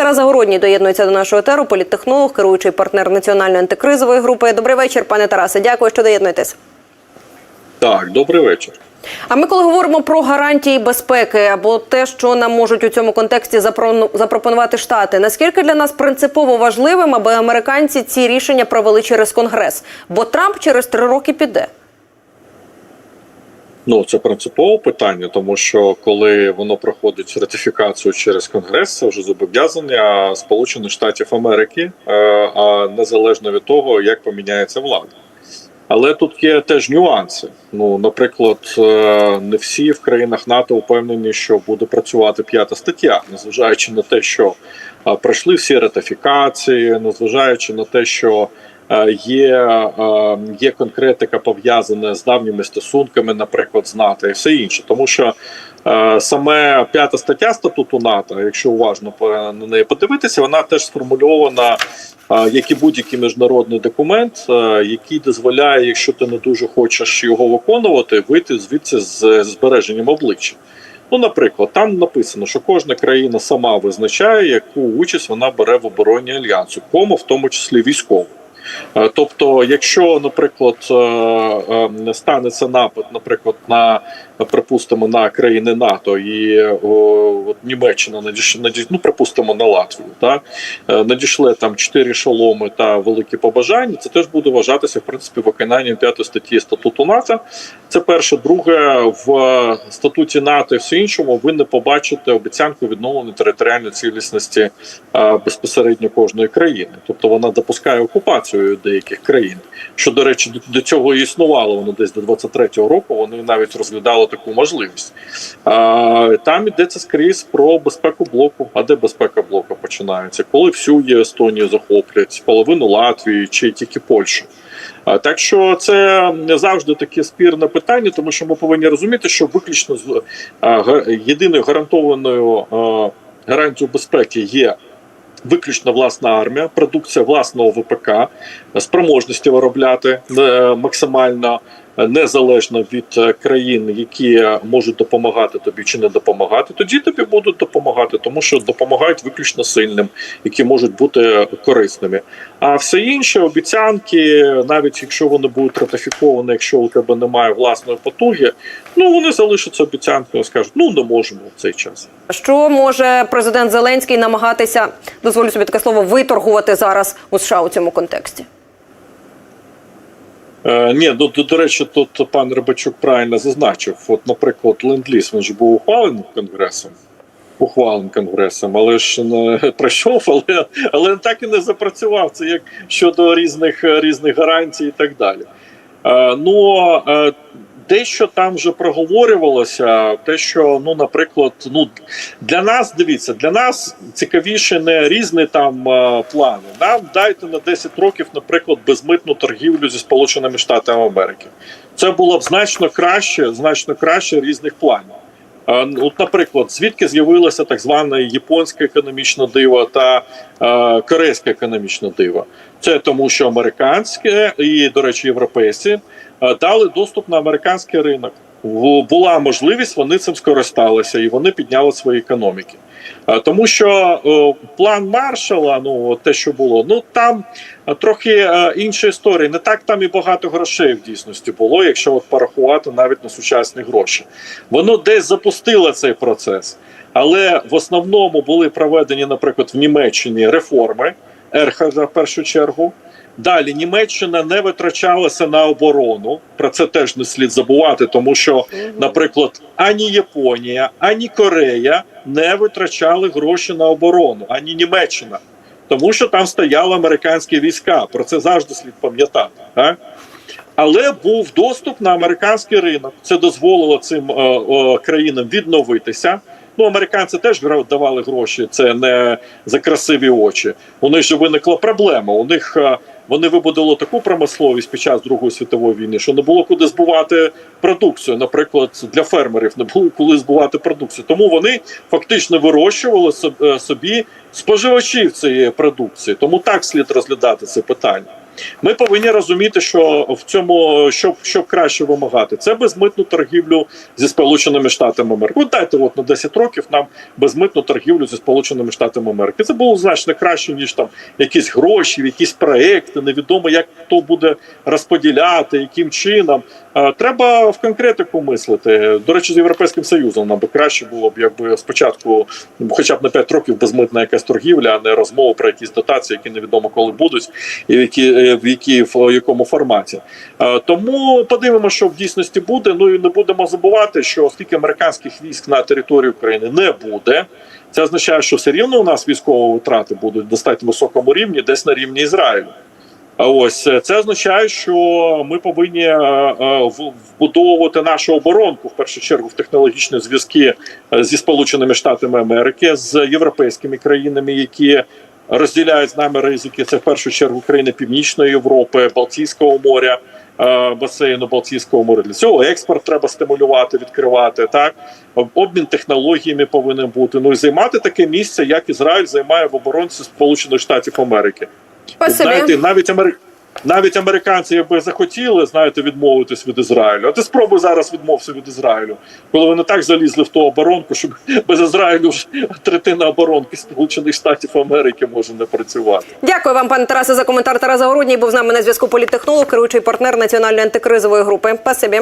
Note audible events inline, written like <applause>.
Тарас Загородній доєднується до нашого етеру, політтехнолог, керуючий партнер національної антикризової групи. Добрий вечір, пане Тарасе. Дякую, що доєднуєтесь. Так, добрий вечір. А ми, коли говоримо про гарантії безпеки або те, що нам можуть у цьому контексті запро- запропонувати штати, наскільки для нас принципово важливим, аби американці ці рішення провели через конгрес? Бо Трамп через три роки піде. Ну це принципове питання, тому що коли воно проходить ратифікацію через конгрес, це вже зобов'язання Сполучених Штатів Америки, е, а незалежно від того, як поміняється влада. Але тут є теж нюанси. Ну, наприклад, е, не всі в країнах НАТО впевнені, що буде працювати п'ята стаття, незважаючи на те, що пройшли всі ратифікації, незважаючи на те, що е, є, е, є конкретика пов'язана з давніми стосунками, наприклад, з НАТО і все інше, тому що. е, Саме п'ята стаття статуту НАТО, якщо уважно на неї подивитися, вона теж сформульована як і будь-який міжнародний документ, який дозволяє, якщо ти не дуже хочеш його виконувати, вийти звідси з збереженням обличчя. Ну, наприклад, там написано, що кожна країна сама визначає, яку участь вона бере в обороні альянсу, кому в тому числі військову. Е, Тобто, якщо, наприклад, е, е, станеться напад, наприклад, на припустимо на країни НАТО і от Німеччина надіш, ну припустимо на Латвію, так е, надійшли там чотири шоломи та великі побажання. Це теж буде вважатися в принципі виконанням п'ятої статті статуту НАТО. Це перше, друге в статуті НАТО і все іншому. Ви не побачите обіцянку відновлення територіальної цілісності безпосередньо кожної країни, тобто вона допускає окупацію деяких країн. Що до речі, до, цього і існувало воно десь до 23-го року. Вони навіть розглядали таку можливість. А, там йдеться скрізь про безпеку блоку. А де безпека блоку починається? Коли всю є Естонію захоплять, половину Латвії чи тільки Польщу. Так що це не завжди таке спірне питання, тому що ми повинні розуміти, що виключно з єдиною гарантованою гарантією безпеки є виключно власна армія, продукція власного ВПК, спроможності виробляти е, максимально незалежно від е, країн, які можуть допомагати тобі чи не допомагати. Тоді тобі будуть допомагати, тому що допомагають виключно сильним, які можуть бути корисними. А все інше обіцянки, навіть якщо вони будуть ратифіковані, якщо у тебе немає власної потуги, ну вони залишаться обіцянкою, скажуть, ну не можемо в цей час. Що може президент Зеленський намагатися, дозволю собі таке слово, виторгувати зараз у США у цьому контексті? Е, ні, до, до, речі, тут пан Рибачук правильно зазначив. От, наприклад, ленд-ліз він ж був ухвалений конгресом. Ухвалений конгресом, але ж не <laughs> пройшов, але, але так і не запрацював. Це як щодо різних різних гарантій і так далі. Е, ну е, дещо там вже проговорювалося, те, що ну, наприклад, ну для нас дивіться, для нас цікавіше не різні там е, плани. Нам дайте на 10 років, наприклад, безмитну торгівлю зі Сполученими Штатами Америки. Це було б значно краще, значно краще різних планів. От, наприклад, звідки з'явилося так зване японське економічне диво та е, корейське економічне диво? Це тому, що американське і, до речі, європейці дали доступ на американський ринок. Була можливість, вони цим скористалися і вони підняли свої економіки. Е, Тому що е, план Маршала, ну те, що було, ну там е, трохи інша історія. Не так там і багато грошей в дійсності було, якщо от порахувати навіть на сучасні гроші. Воно десь запустило цей процес, але в основному були проведені, наприклад, в Німеччині реформи Ерхарда в першу чергу. Далі Німеччина не витрачалася на оборону. Про це теж не слід забувати, тому що, наприклад, ані Японія, ані Корея не витрачали гроші на оборону, ані Німеччина, тому що там стояли американські війська. Про це завжди слід пам'ятати. Так? Але був доступ на американський ринок. Це дозволило цим е, е, країнам відновитися. Ну, американці теж давали гроші. Це не за красиві очі. У них же виникла проблема. У них е, вони вибудували таку промисловість під час Другої світової війни, що не було куди збувати продукцію. Наприклад, для фермерів не було куди збувати продукцію. Тому вони фактично вирощували е, собі споживачів цієї продукції. Тому так слід розглядати це питання. Ми повинні розуміти, що в цьому що, що краще вимагати, це безмитну торгівлю зі Сполученими Штатами Америки. Дайте от на 10 років нам безмитну торгівлю зі Сполученими Штатами Америки. Це було значно краще ніж там якісь гроші, якісь проекти. Невідомо як хто буде розподіляти, яким чином. Е, Треба в конкретику мислити. До речі, з європейським союзом нам би краще було б, якби спочатку, хоча б на 5 років безмитна якась торгівля, а не розмова про якісь дотації, які невідомо коли будуть, і в які е, в які в якому форматі. Е, Тому подивимося, що в дійсності буде. Ну і не будемо забувати, що оскільки американських військ на території України не буде. Це означає, що все рівно у нас військові втрати будуть достатньо високому рівні, десь на рівні Ізраїлю. Ось е, це означає, що ми повинні е, е, вбудовувати нашу оборонку в першу чергу в технологічні зв'язки зі Сполученими Штатами Америки з європейськими країнами, які розділяють з нами ризики. Це в першу чергу країни Північної Європи, Балтійського моря. Басейну Балтійського моря для цього експорт треба стимулювати, відкривати. Так обмін технологіями повинен бути. Ну і займати таке місце, як Ізраїль займає в оборонці Сполучених Штатів Америки. Знаєте, навіть Амери... навіть американці якби захотіли, знаєте, відмовитись від Ізраїлю. А ти спробуй зараз відмовся від Ізраїлю, коли вони так залізли в ту оборонку, щоб без Ізраїлю ж третина оборонки Сполучених Штатів Америки може не працювати. Дякую вам, пане Тарасе, за коментар. Тарас Загородній був з нами на зв'язку політтехнолог, керуючий партнер національної антикризової групи. Спасибі.